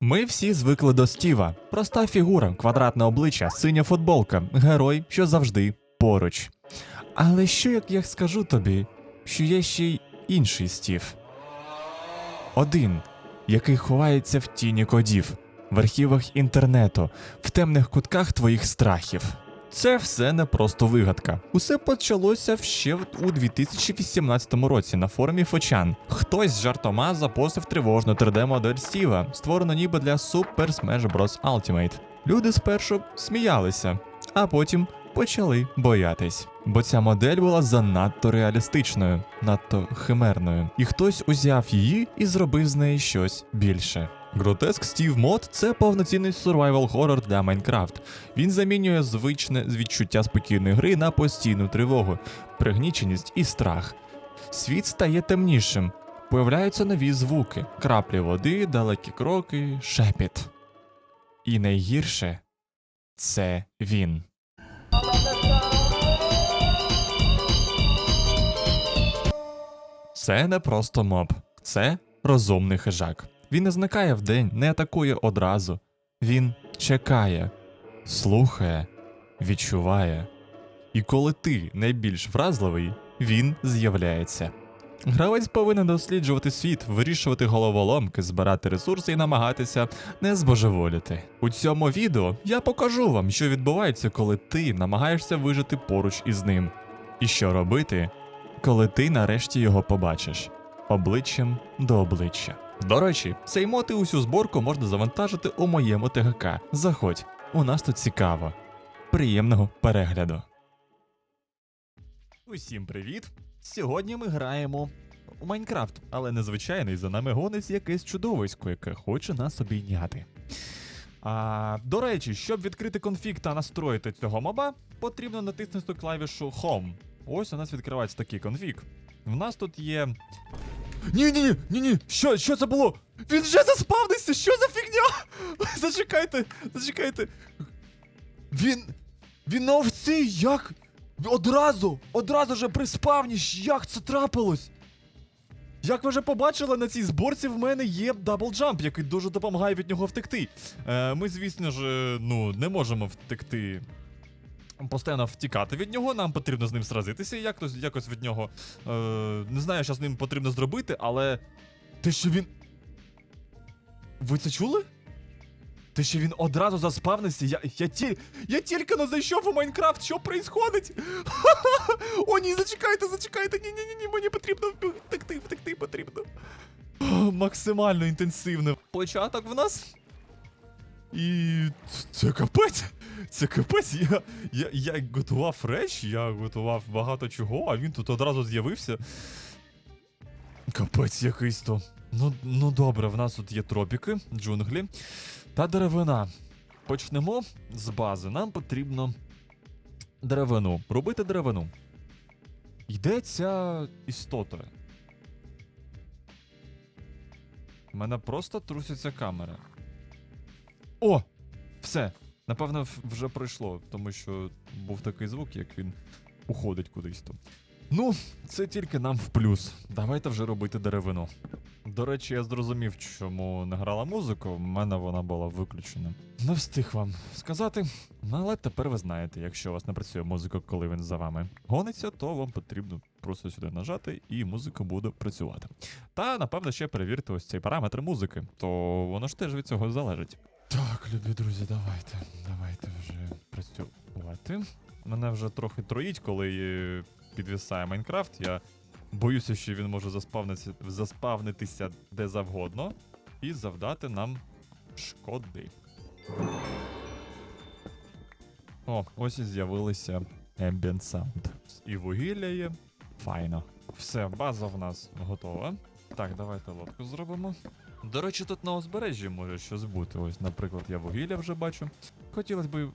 Ми всі звикли до Стіва. Проста фігура, квадратне обличчя, синя футболка, герой, що завжди поруч. Але що як я скажу тобі, що є ще й інший Стів? Один, який ховається в тіні кодів, в архівах інтернету, в темних кутках твоїх страхів. Це все не просто вигадка. Усе почалося ще у 2018 році на форумі Фочан. Хтось з жартома запостив тривожну 3D-модель Стіва, створену ніби для Super Smash Bros. Ultimate. Люди спершу сміялися, а потім почали боятись. Бо ця модель була занадто реалістичною, надто химерною. І хтось узяв її і зробив з неї щось більше. Grotesque Steve Mod – це повноцінний survival horror для Майнкрафт. Він замінює звичне відчуття спокійної гри на постійну тривогу, пригніченість і страх. Світ стає темнішим, появляються нові звуки, краплі води, далекі кроки, шепіт. І найгірше це він. Це не просто моб, це розумний хижак. Він не зникає вдень, не атакує одразу. Він чекає, слухає, відчуває. І коли ти найбільш вразливий, він з'являється. Гравець повинен досліджувати світ, вирішувати головоломки, збирати ресурси і намагатися не збожеволіти. У цьому відео я покажу вам, що відбувається, коли ти намагаєшся вижити поруч із ним. І що робити, коли ти нарешті його побачиш обличчям до обличчя. До речі, цей мод і усю зборку можна завантажити у моєму ТГК. Заходь, у нас тут цікаво. Приємного перегляду. Усім привіт! Сьогодні ми граємо у Майнкрафт, але незвичайний за нами гонить якесь чудовисько, яке хоче нас обійняти. А, до речі, щоб відкрити конфіг та настроїти цього моба, потрібно натиснути клавішу Home. Ось у нас відкривається такий конфіг. В нас тут є. Ні, ні, ні, ні, ні. Що, що це було? Він вже заспавнився! Що за фігня? Зачекайте, зачекайте. Він. Він на овці, як? Одразу, одразу же при спавні, як це трапилось? Як ви вже побачили, на цій зборці в мене є даблджамп, який дуже допомагає від нього втекти. Е, ми, звісно ж, е, ну, не можемо втекти. Постійно втікати від нього, нам потрібно з ним сразитися якось, якось від нього. Е, не знаю, що з ним потрібно зробити, але. Те, що він. Ви це чули? Те, що він одразу заспавнився, я, я, ті, я тільки не зайшов у Майнкрафт, що происходить? О, ні, зачекайте, зачекайте, ні, ні, ні, ні, мені потрібно втекти, втекти потрібно. Максимально інтенсивний початок в нас. І це капець. Це капець. Я, я, я готував речі, я готував багато чого, а він тут одразу з'явився. Капець якийсь то. Ну, ну добре, в нас тут є тропіки, джунглі та деревина. Почнемо з бази. Нам потрібно деревину. Робити деревину. Йде ця істота. У мене просто труситься камера. О! Все. Напевно, вже пройшло, тому що був такий звук, як він уходить кудись то. Ну, це тільки нам в плюс. Давайте вже робити деревину. До речі, я зрозумів, чому не грала музика, в мене вона була виключена. Не встиг вам сказати, ну, але тепер ви знаєте, якщо у вас не працює музика, коли він за вами гониться, то вам потрібно просто сюди нажати, і музика буде працювати. Та, напевно, ще перевірте ось цей параметр музики, то воно ж теж від цього залежить. Так, любі друзі, давайте, давайте вже працювати. Мене вже трохи троїть, коли е, підвисає Майнкрафт. Я боюся, що він може заспавнитися, заспавнитися де завгодно і завдати нам шкоди. О, ось і з'явилися Ambient Sound. І вугілля є. Файно. Все, база в нас готова. Так, давайте лодку зробимо. До речі, тут на узбережжі може щось бути. Ось, наприклад, я вугілля вже бачу. Хотілося б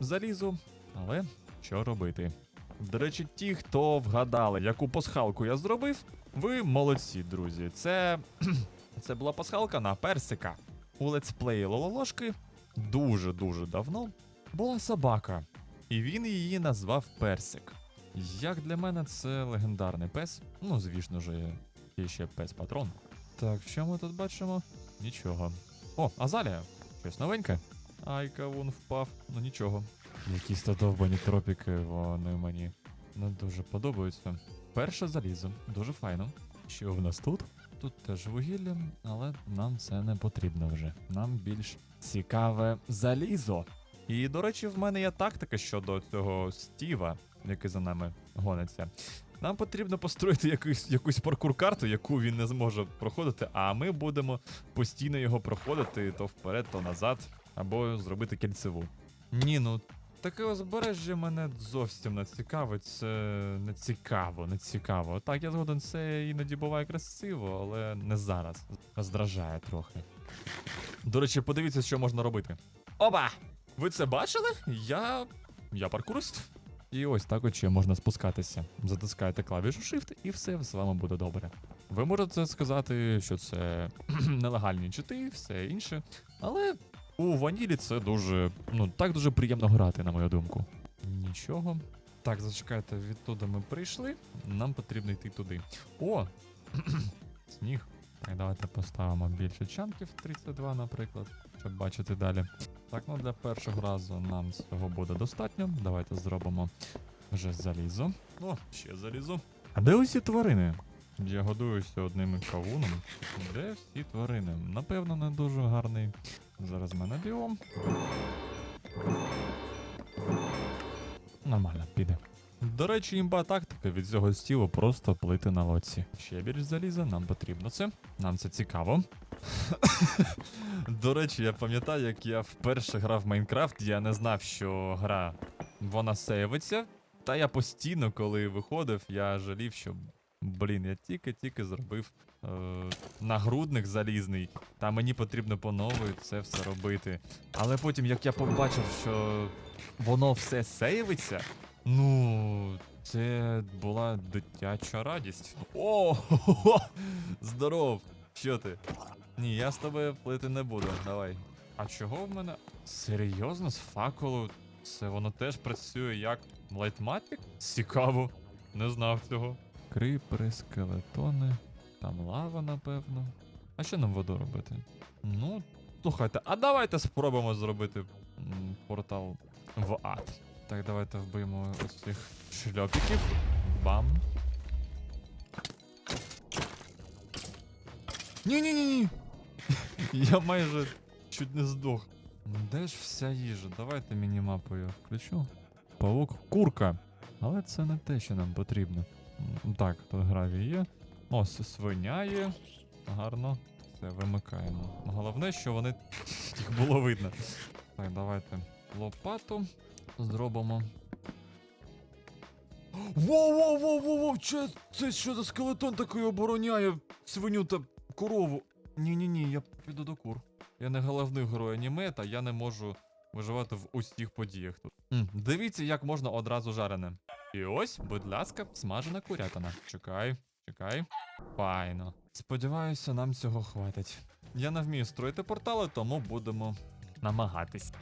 залізу, але що робити? До речі, ті, хто вгадали, яку пасхалку я зробив, ви молодці, друзі. Це. Це була пасхалка на персика. У летсплеї Лололошки дуже-дуже давно була собака, і він її назвав Персик. Як для мене, це легендарний пес. Ну, звісно ж, є ще пес-патрон. Так, що ми тут бачимо? Нічого. О, Азалія. Щось новеньке. Ай, кавун впав. Ну нічого. Якісь довбані тропіки, вони мені не дуже подобаються. Перше залізо, дуже файно. Що в нас тут? Тут теж вугілля, але нам це не потрібно вже. Нам більш цікаве залізо. І, до речі, в мене є тактика щодо цього Стіва, який за нами гониться. Нам потрібно построїти якусь, якусь паркур-карту, яку він не зможе проходити, а ми будемо постійно його проходити то вперед, то назад, або зробити кільцеву. Ні, ну таке узбережжя мене зовсім не цікавить. Це не цікаво, не цікаво. Так, я згоден, це іноді буває красиво, але не зараз. Роздражає трохи. До речі, подивіться, що можна робити. Оба! Ви це бачили? Я. Я паркурист. І ось так от ще можна спускатися. Затискаєте клавішу Shift і все з вами буде добре. Ви можете сказати, що це нелегальні чити, все інше. Але у ванілі це дуже, ну, так дуже приємно грати, на мою думку. Нічого. Так, зачекайте, відтуди ми прийшли. Нам потрібно йти туди. О! Сніг. Так, давайте поставимо більше чанків, 32, наприклад, щоб бачити далі. Так, ну для першого разу нам цього буде достатньо. Давайте зробимо вже залізо. О, ще залізо. А де усі тварини? Я годуюся одним кавуном. Де всі тварини? Напевно, не дуже гарний. Зараз в мене біом. Нормально, піде. До речі, імба тактика від цього стілу просто плити на лоці. Ще більш заліза, нам потрібно це. Нам це цікаво. До речі, я пам'ятаю, як я вперше грав в Майнкрафт, я не знав, що гра вона сейвиться. Та я постійно, коли виходив, я жалів, що блін, я тільки-тільки зробив е, нагрудник залізний, та мені потрібно по новій це все робити. Але потім, як я побачив, що воно все сейвиться, ну. Це була дитяча радість. О, здоров! Що ти? Ні, я з тобою плити не буду. Давай. А чого в мене? Серйозно, з факелу? Це воно теж працює як лайтматик? Цікаво. Не знав цього. Крипери, скелетони. Там лава, напевно. А що нам воду робити? Ну, слухайте, а давайте спробуємо зробити портал в ад. Так, давайте вбиємо ось цих шльопіків. Бам. Ні-ні-ні-ні. Я майже чуть не здох. Ну, Де ж вся їжа? Давайте мінімапу я включу. Павук, курка. Але це не те, що нам потрібно. Так, тут гравій є. О, с- свиня є. Гарно. Все, вимикаємо. Головне, що вони їх було видно. Так, давайте лопату зробимо. Воу-воу-воу-воу-воу! Це, це що за скелетон такий обороняє свиню та корову? Ні-ні-ні, я піду до кур. Я не головний герой аніме, та я не можу виживати в усіх подіях тут. М, дивіться, як можна одразу жарене. І ось, будь ласка, смажена курятина. Чекай, чекай. Файно. Сподіваюся, нам цього хватить. Я не вмію строїти портали, тому будемо намагатись.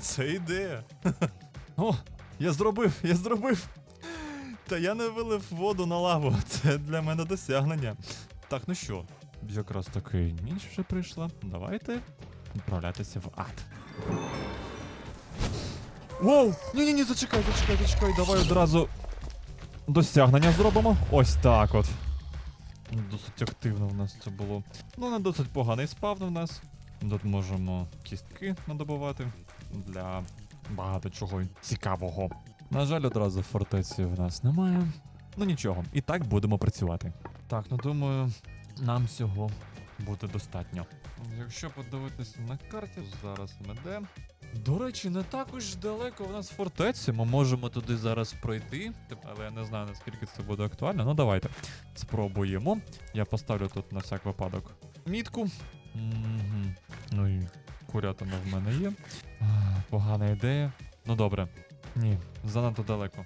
Це ідея. О, я зробив, я зробив. Та я не вилив воду на лаву. Це для мене досягнення. Так, ну що, якраз таки ніч вже прийшла. Давайте відправлятися в ад. Воу! Ні-ні-ні, зачекай, зачекай, зачекай, давай одразу досягнення зробимо. Ось так от. Досить активно в нас це було. Ну, не досить поганий спавн в нас. Тут можемо кістки надобувати для багато чого цікавого. На жаль, одразу фортеці в нас немає. Ну нічого, і так будемо працювати. Так, ну думаю, нам всього буде достатньо. Якщо подивитися на карті, зараз ми де. До речі, не також далеко в нас фортеці. Ми можемо туди зараз пройти, але я не знаю наскільки це буде актуально. Ну давайте спробуємо. Я поставлю тут на всяк випадок мітку. Угу. Ну і курятина в мене є. Погана ідея. Ну добре. Ні, занадто далеко.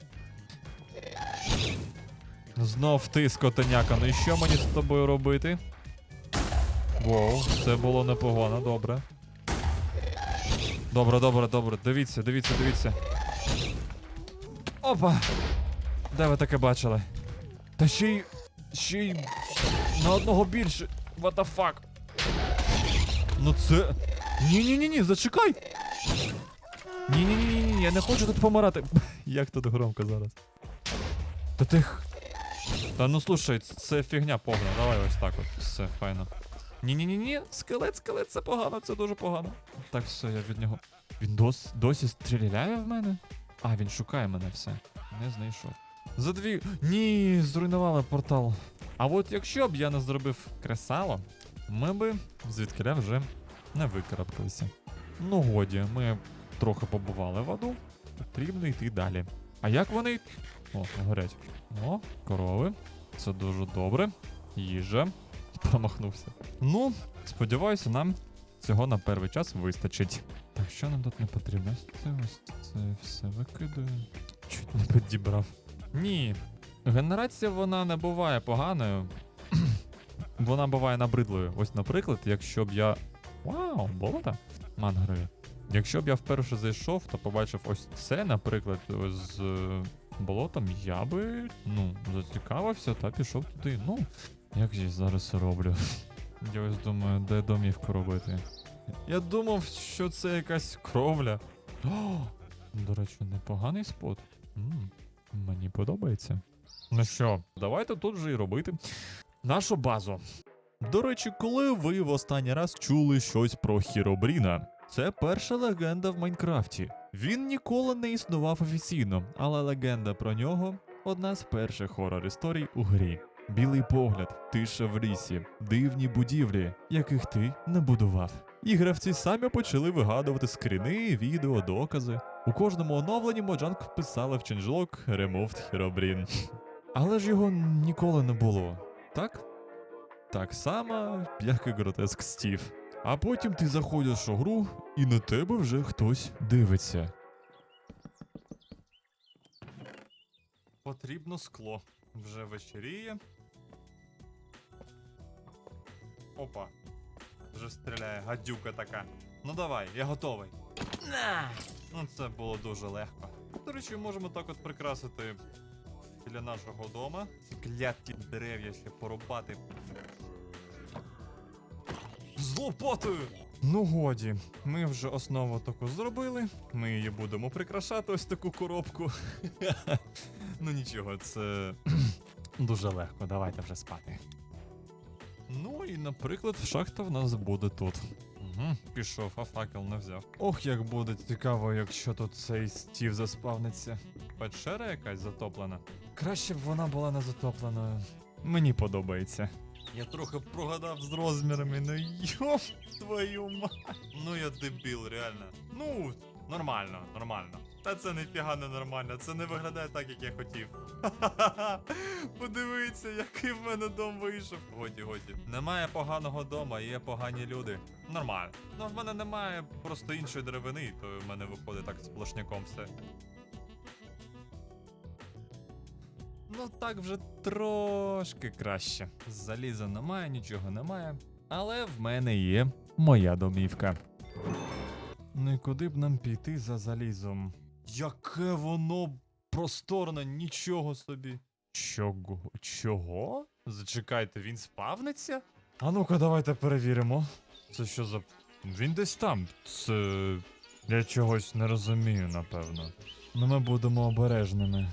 Знов ти, скотеняка, ну і що мені з тобою робити? Воу, це було непогано, добре. Добре, добре, добре. Дивіться, дивіться, дивіться. Опа! Де ви таке бачили? Та ще й ще й на одного більше. What the fuck? Ну це. Ні-ні-ні, зачекай! Ні-ні-ні, ні я не хочу тут помирати. Як тут громко зараз. Та ти. Та ну слушай, це фігня повна. Давай ось так от. Все, файно. Ні-ні-ні, скелет, скелет, це погано, це дуже погано. Так, все, я від нього. Він дос, досі стріляє в мене? А, він шукає мене все. Не знайшов. За дві. Ні, зруйнували портал. А от якщо б я не зробив кресало, ми би звідкиля вже не викарабкалися. Ну годі, ми трохи побували в аду. Потрібно йти далі. А як вони. О, горять. О, корови. Це дуже добре. Їжа. Промахнувся. Ну, сподіваюся, нам цього на перший час вистачить. Так, що нам тут не потрібно? Це ось це все викидаю. Чуть не підібрав. Ні. Генерація вона не буває поганою. вона буває набридлою. Ось, наприклад, якщо б я. Вау, болота? Мангри. Якщо б я вперше зайшов, то побачив ось це, наприклад, з е, болотом, я би ну, зацікавився та пішов туди. Ну, як я зараз роблю? Я ось думаю, де домівку робити. Я думав, що це якась кровля. О, до речі, непоганий спот. м мені подобається. Ну що, давайте тут же і робити нашу базу. До речі, коли ви в останній раз чули щось про Хіробріна? Це перша легенда в Майнкрафті. Він ніколи не існував офіційно, але легенда про нього одна з перших хорор історій у грі. Білий погляд, тиша в лісі, дивні будівлі, яких ти не будував. І гравці самі почали вигадувати скріни, відео, докази. У кожному оновленні Моджанг вписали в ченджлок Removed Herobrine. Але ж його ніколи не було, так? Так само, як і гротеск Стів. А потім ти заходиш у гру, і на тебе вже хтось дивиться. Потрібно скло. Вже вечеріє. Опа. Вже стріляє, гадюка така. Ну давай, я готовий. Ну це було дуже легко. До речі, можемо так от прикрасити біля нашого дома. Ці кляткі дерев'я ще порубати. З лопатою! Ну годі, ми вже основу таку зробили. Ми її будемо прикрашати ось таку коробку. ну нічого, це дуже легко. Давайте вже спати. Ну і, наприклад, шахта в нас буде тут. Угу, пішов, а факел не взяв. Ох, як буде цікаво, якщо тут цей стів заспавниться. Печера якась затоплена. Краще б вона була не затопленою. Мені подобається. Я трохи прогадав з розмірами, ну йоп твою мать. Ну я дебіл, реально. Ну, нормально, нормально. Та це ніфіга не нормально, це не виглядає так, як я хотів. Ха-ха-ха. Подивіться, який в мене дом вийшов. Годі, годі. Немає поганого дома, є погані люди. Нормально. Ну в мене немає просто іншої деревини, то в мене виходить так сплошняком все. Ну так вже трошки краще. Заліза немає, нічого немає. Але в мене є моя домівка. Ну і куди б нам піти за залізом? Яке воно просторне, нічого собі. Чого? Чого? Зачекайте, він спавниться? А ну-ка, давайте перевіримо. Це що за. Він десь там. Це. Я чогось не розумію, напевно. Ну ми будемо обережними.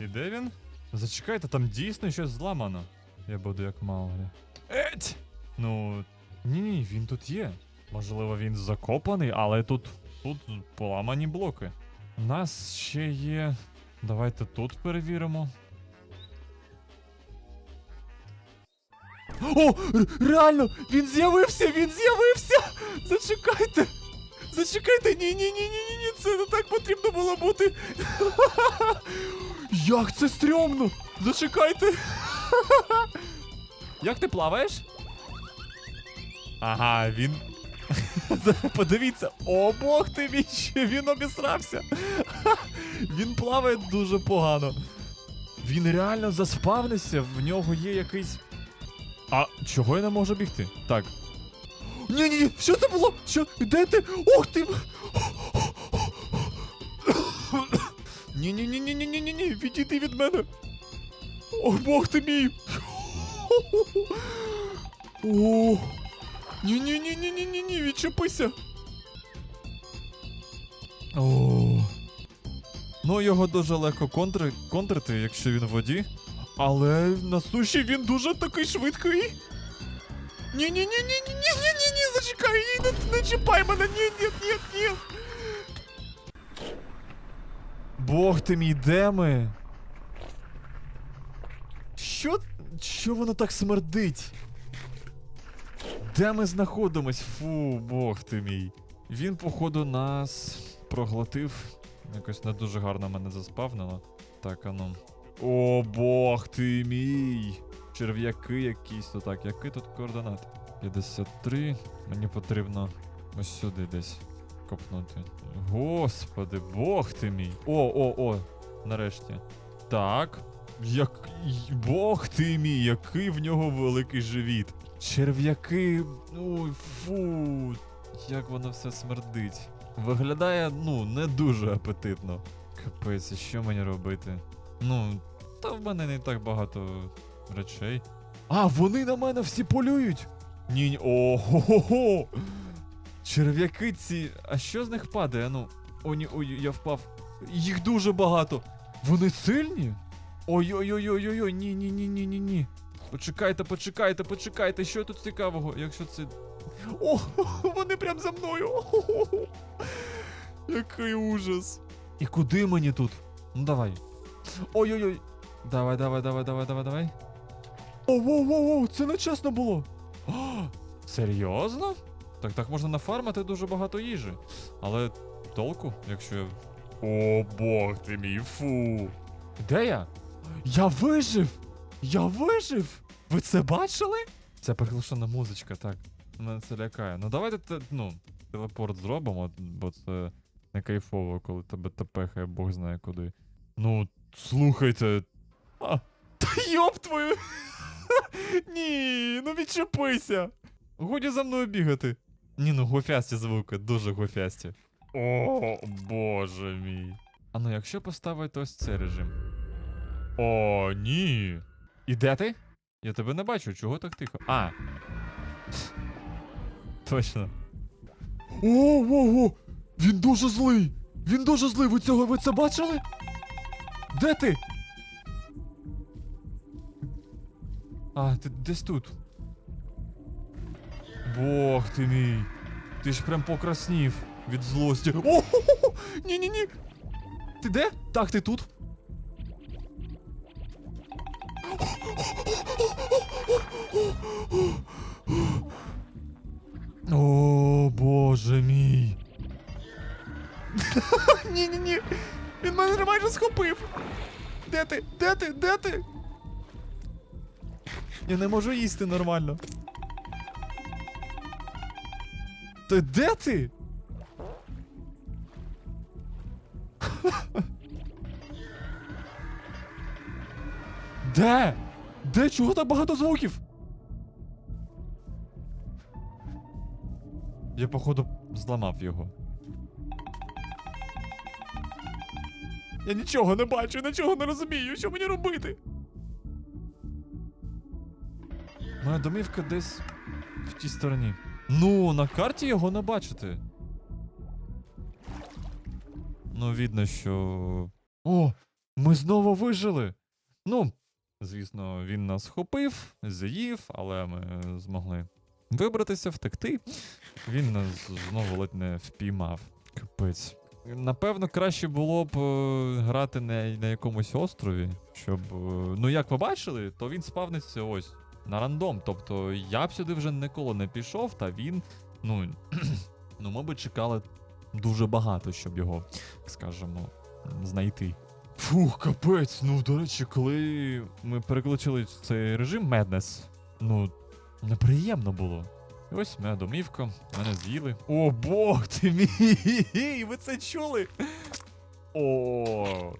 І де він? Зачекайте, там дійсно щось зламано. Я буду як Мауглі. Еть! Ну. Ні, ні, він тут є. Можливо, він закопаний, але тут. Тут поламані блоки. У нас ще є. Давайте тут перевіримо. О! Реально! Він з'явився! Він з'явився! Зачекайте! Зачекайте! Ні, ні, ні, ні, ні, ні, це не так потрібно було бути. Як це стрьомно! Зачекайте! Як ти плаваєш? Ага, він. Подивіться, о бог ти мій, він обісрався. Він плаває дуже погано. Він реально заспавнився, в нього є якийсь. А чого я не можу бігти? Так. Ні, ні, ні, що це було? Що? Де ти? Ох ти! Ні, ні, ні, ні, ні, ні, ні, ні, відійди від мене. О, бог ти мій! О! Ні-ні-ні-ні-ні-ні, відчепися. О. Ну, його дуже легко контри... контрити, якщо він в воді. Але на суші він дуже такий швидкий. Ні-ні-ні-ні-ні-ні-ні-ні, зачекай, не, не чіпай мене, ні, ні, ні, ні. Бог ти мій, де ми? Що? Що воно так смердить? Де ми знаходимось? Фу, бог ти мій. Він, походу, нас проглотив. Якось не дуже гарно мене заспавнило. Так, а ну. О, бог ти мій! Черв'яки якісь то так. Які тут координати? 53. Мені потрібно ось сюди десь копнути. Господи, бог ти мій. О, о, о, нарешті. Так. Як. Бог ти мій, який в нього великий живіт. Черв'яки. Ой, фу. Як воно все смердить. Виглядає, ну, не дуже апетитно. Капець, що мені робити? Ну, та в мене не так багато речей. А, вони на мене всі полюють! Ні, ні. О, хо-хо-хо! Черв'яки ці. А що з них падає? Ну. О, ні, ой, я впав. Їх дуже багато. Вони сильні? Ой-ой-ой-ой-ой-ой, ні, ні. Почекайте, почекайте, почекайте, що тут цікавого, якщо це. О, вони прям за мною. О-хо-хо. Який ужас. І куди мені тут? Ну давай. Ой-ой-ой. Давай, давай, давай, давай, давай, давай. О, воу, воу, воу, це не чесно було. О, серйозно? Так так можна нафармити дуже багато їжі. Але толку, якщо. я- О, бог ти мій, фу. Де я? Я вижив! Я вижив! Ви це бачили? Це приглушена музичка, так. Мене це лякає. Ну давайте те, ну, телепорт зробимо, бо це не кайфово, коли тебе тепехає, бог знає куди. Ну, слухайте. А, та йоп твою! Ні, ну відчепися! Годі за мною бігати. Ні, ну гофясті звуки, дуже гофясті. О, боже мій. А ну якщо поставити ось цей режим. О, ні. І де ти? Я тебе не бачу, чого так тихо? А. Точно. О, о, о! Він дуже злий! Він дуже злий! Ви цього ви це бачили? Де ти? А, ти десь тут. Бог ти мій. Ти ж прям покраснів від злості. О! Ні-ні-ні! Ти де? Так, ти тут. О, боже мій. Ні-ні-ні. Він мене майже схопив. Де ти? Де ти? Де ти? Я не можу їсти нормально. Ти де ти? Де? Де? Чого так багато звуків? Я, походу, зламав його. Я нічого не бачу, нічого не розумію, що мені робити. Моя домівка десь в тій стороні. Ну, на карті його не бачити. Ну, видно, що. О! Ми знову вижили! Ну, звісно, він нас схопив, заїв, але ми змогли вибратися, втекти. Він нас знову ледь не впіймав. Капець. Напевно, краще було б е, грати на, на якомусь острові, щоб. е, ну, як ви бачили, то він спавниться ось на рандом. Тобто я б сюди вже ніколи не пішов, та він. Ну, ну ми би чекали дуже багато, щоб його, скажімо, знайти. Фух, капець. Ну, до речі, коли ми переключили цей режим Madness, ну, неприємно було. І ось моя домівка, мене з'їли. О, бог ти мій! Ви це чули? О.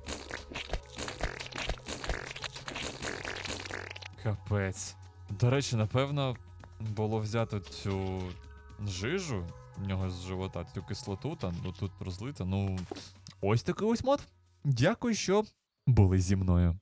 Капець. До речі, напевно, було взяти цю жижу в нього з живота, цю кислоту, там, ну тут розлита. Ну, ось такий ось мод. Дякую, що були зі мною.